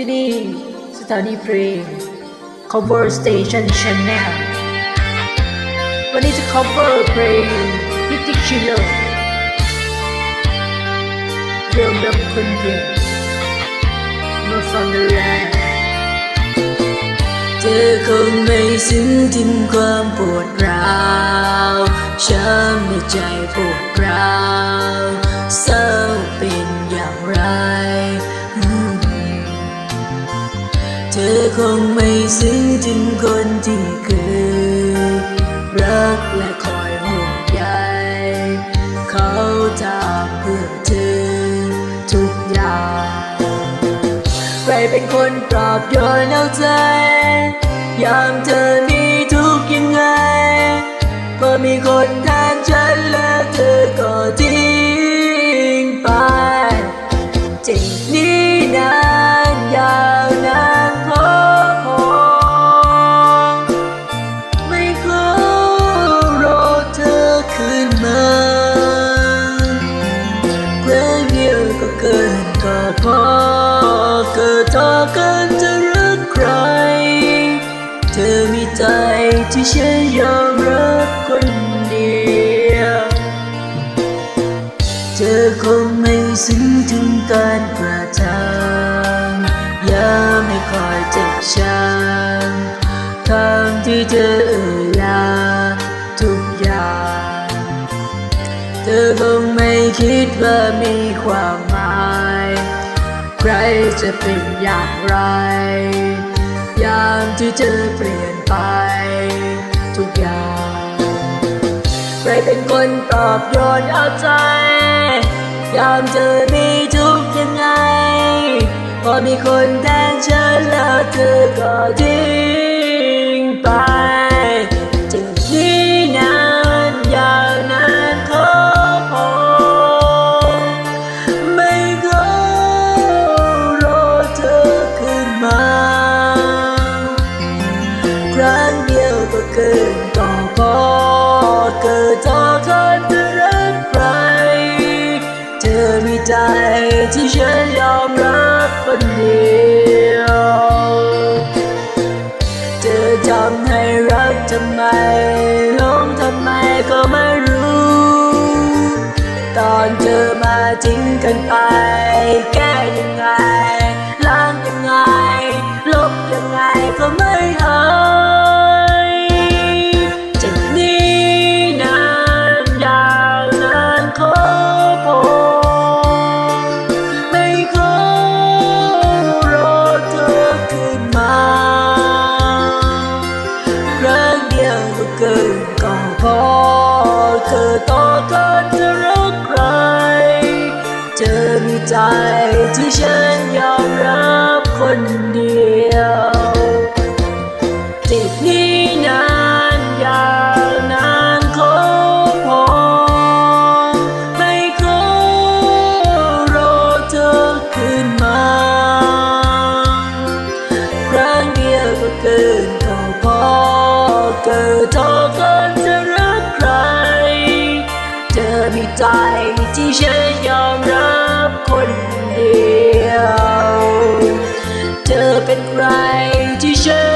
ที่นี่สถานีเพลง cover station channel วันนี้จะ cover เพลงพิติชิโลเรื่องรับคนเดียวมาฟังกันแล้วเธอคงไม่ซึ้งถึงความปวดร้าวช้ำในใจปวดร้าวเรา ธอคงไม่ซึ้งถึงคนที่เคยรักและคอยห่วงใยเขาทำเพื่อเธอทุกอย่างใครเป็นคนปลอบโยนเอาใจ ยามเธอมีทุกข์ยังไงพอมีคนท ที่ฉันยอมรับคนเดียว เธอคงไม่ซึ้งถึงการกระทำย่าไม่คอยเจ็บช้ำคำที่เธอเอ่ยลาทุกอย่าง เธอคงไม่คิดว่ามีความหมาย ใครจะเป็นอย่างไรามที่เธอเปลี่ยนไป ทุกอย่าง ใครเป็นคนตอบโยนเอาใจ ยามเธอมีทุกข์ยังไง พอมีคนแทนฉันแล้วเธอก็ทิ้ง ครั้งเดียวก็เกินก็พอเกิดต่อกันจะรักใคร เธอมีใจที่ฉันยอมรับคนเดียว เธอทำให้รักทำไมหลงทำไมก็ไม่รู้ ตอนเธอมาทิ้งกันไป อเธอต่อกันจะรักใครเธอมีใจที่ฉันยอมรัง ใจที่ฉันยอมรับคนเดียว เธอเป็นใครที่ฉัน